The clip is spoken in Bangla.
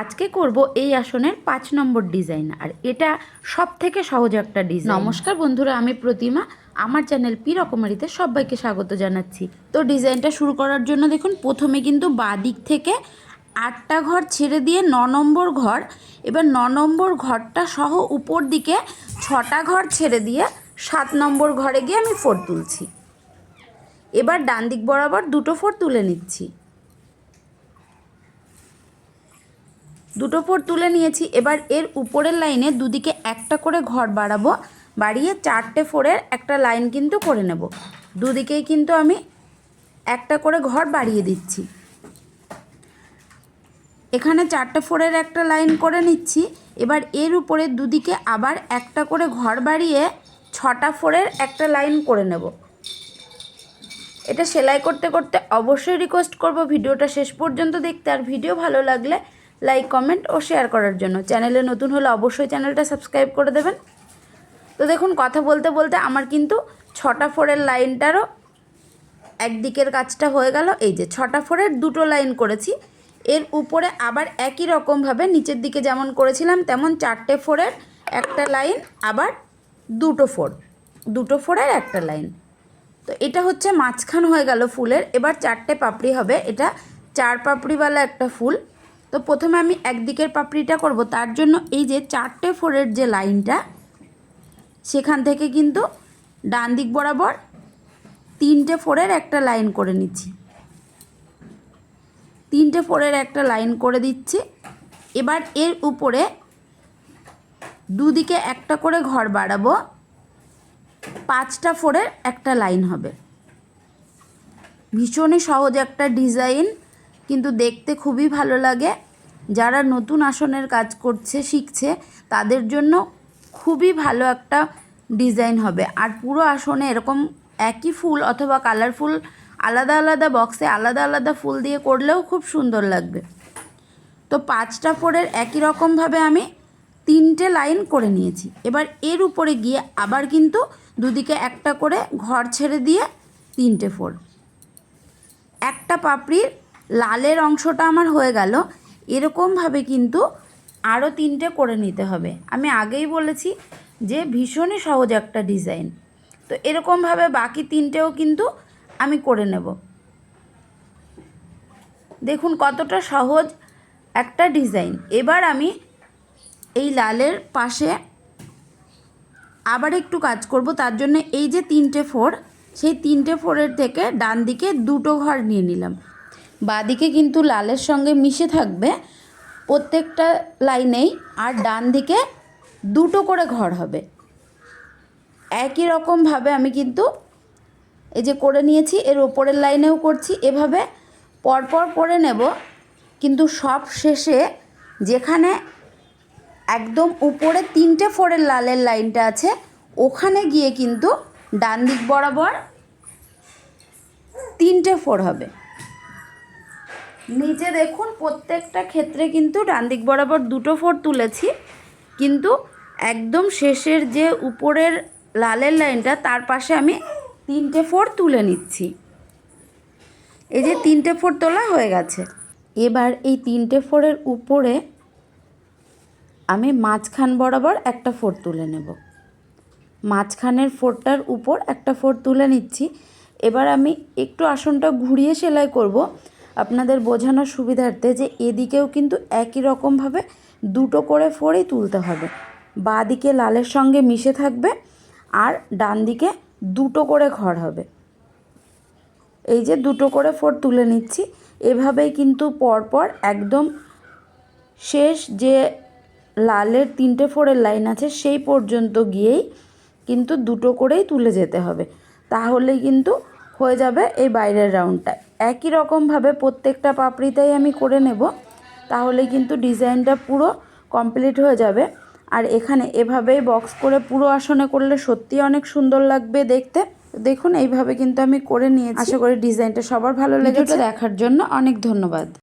আজকে করব এই আসনের পাঁচ নম্বর ডিজাইন। আর এটা সব থেকে সহজ একটা ডিজাইন। নমস্কার বন্ধুরা, আমি প্রতিমা। আমার চ্যানেল পি রকমারিতে সবাইকে স্বাগত জানাচ্ছি। তো ডিজাইনটা শুরু করার জন্য দেখুন, প্রথমে কিন্তু বাদিক থেকে আটটা ঘর ছেড়ে দিয়ে ন নম্বর ঘর, এবার ন নম্বর ঘরটা সহ উপর দিকে ছটা ঘর ছেড়ে দিয়ে সাত নম্বর ঘরে গিয়ে আমি ফোর তুলছি। এবার ডান দিক বরাবর দুটো ফোর তুলে নিচ্ছি। দুটো ফোর তুলে নিয়েছি। এবার এর উপরের লাইনে দুদিকে একটা করে ঘর বাড়াবো, বাড়িয়ে চারটে ফোরের একটা লাইন কিন্তু করে নেব। দুদিকেই কিন্তু আমি একটা করে ঘর বাড়িয়ে দিচ্ছি। এখানে চারটে ফোরের একটা লাইন করে নিচ্ছি। এবার এর উপরে দুদিকে আবার একটা করে ঘর বাড়িয়ে ছটা ফোরের একটা লাইন করে নেব। এটা সেলাই করতে করতে অবশ্যই রিকোয়েস্ট করব। ভিডিওটা শেষ পর্যন্ত দেখতে। আর ভিডিও ভালো লাগলে লাইক, কমেন্ট ও শেয়ার করার জন্য। চ্যানেলে নতুন হলে অবশ্যই চ্যানেলটা সাবস্ক্রাইব করে দেবেন। তো দেখুন, কথা বলতে বলতে আমার কিন্তু ছটা ফোরের লাইনটারও একদিকের কাজটা হয়ে গেল। এই যে ছটা ফোরের দুটো লাইন করেছি। এর উপরে আবার একই রকমভাবে নিচের দিকে যেমন করেছিলাম, তেমন চারটে ফোরের একটা লাইন, আবার দুটো ফোর, দুটো ফোরের একটা লাইন। তো এটা হচ্ছে মাঝখান হয়ে গেল ফুলের। এবার চারটে পাপড়ি হবে। এটা চার পাপড়িওয়ালা একটা ফুল। তো প্রথমে আমি একদিকের পাপড়িটা করব, তার জন্য এই যে চারটে ফোরের যে লাইনটা, সেখান থেকে কিন্তু ডান দিক বরাবর তিনটে ফোরের একটা লাইন করে নিচ্ছি। তিনটে ফোরের একটা লাইন করে দিচ্ছি। এবার এর উপরে দুদিকে একটা করে ঘর বাড়াবো, পাঁচটা ফোরের একটা লাইন হবে। ভীষণই সহজ একটা ডিজাইন। কিন্তু দেখতে খুবই ভালো লাগে। যারা নতুন আসনের কাজ করছে, শিখছে, তাদের জন্য খুবই ভালো একটা ডিজাইন হবে। আর পুরো আসনে এরকম একই ফুল অথবা কালারফুল আলাদা আলাদা বক্সে আলাদা আলাদা ফুল দিয়ে করলেও খুব সুন্দর লাগবে। তো পাঁচটা ফোরের একই রকমভাবে আমি তিনটে লাইন করে নিয়েছি। এবার এর উপরে গিয়ে আবার কিন্তু দুদিকে একটা করে ঘর ছেড়ে দিয়ে তিনটে ফোর। একটা পাপড়ির লালের অংশটা আমার হয়ে গেল। এরকমভাবে কিন্তু আরও তিনটে করে নিতে হবে। আমি আগেই বলেছি যে ভীষণই সহজ একটা ডিজাইন। তো এরকমভাবে বাকি তিনটেও কিন্তু আমি করে নেব। দেখুন কতটা সহজ একটা ডিজাইন। এবার আমি এই লালের পাশে আবার একটু কাজ করব। তার জন্য এই যে তিনটে ফোর সেই তিনটে ফোরের থেকে ডান দিকে দুটো ঘর নিয়ে নিলাম। বাদিকে কিন্তু লালের সঙ্গে মিশে থাকবে প্রত্যেকটা লাইনেই, আর ডান দিকে দুটো করে ঘর হবে। একই রকমভাবে আমি কিন্তু এই যে করে নিয়েছি, এর ওপরের লাইনেও করছি। এভাবে পরপর করে নেব, কিন্তু সব শেষে যেখানে একদম উপরে তিনটে ফোরের লালের লাইনটা আছে, ওখানে গিয়ে কিন্তু ডান দিক বরাবর তিনটে ফোর হবে। নিচে দেখুন প্রত্যেকটা ক্ষেত্রে কিন্তু ডান দিক বরাবর দুটো ফোর তুলেছি। কিন্তু একদম শেষের যে উপরের লালের লাইনটা, তার পাশে আমি তিনটে ফোর তুলে নিচ্ছি। এই যে তিনটে ফোর তোলা হয়ে গেছে। এবার এই তিনটে ফোরের উপরে আমি মাঝখান বরাবর একটা ফোর তুলে নেব। মাঝখানের ফোরটার উপর একটা ফোর তুলে নিচ্ছি। এবার আমি একটু আসনটা ঘুরিয়ে সেলাই করব। আপনাদের বোঝানোর সুবিধার্থে যে এদিকেও কিন্তু একই রকমভাবে দুটো করে ফোরই তুলতে হবে। বাঁ দিকে লালের সঙ্গে মিশে থাকবে আর ডান দিকে দুটো করে ঘর হবে। এই যে দুটো করে ফোর তুলে নিচ্ছি। এভাবেই কিন্তু পরপর একদম শেষ যে লালের তিনটে ফোরের লাইন আছে সেই পর্যন্ত গিয়েই কিন্তু দুটো করেই তুলে যেতে হবে। তাহলেই কিন্তু হয়ে যাবে এই বাইরের রাউন্ডটা একই রকমভাবে প্রত্যেকটা পাপড়িতেই আমি করে নেব তাহলে কিন্তু ডিজাইনটা পুরো কমপ্লিট হয়ে যাবে। আর এখানে এভাবেই বক্স করে পুরো আসনে করলে সত্যি অনেক সুন্দর লাগবে দেখতে। দেখুন এইভাবে কিন্তু আমি করে নিয়েছি। আশা করি ডিজাইনটা সবার ভালো লেগেছে। দেখার জন্য অনেক ধন্যবাদ।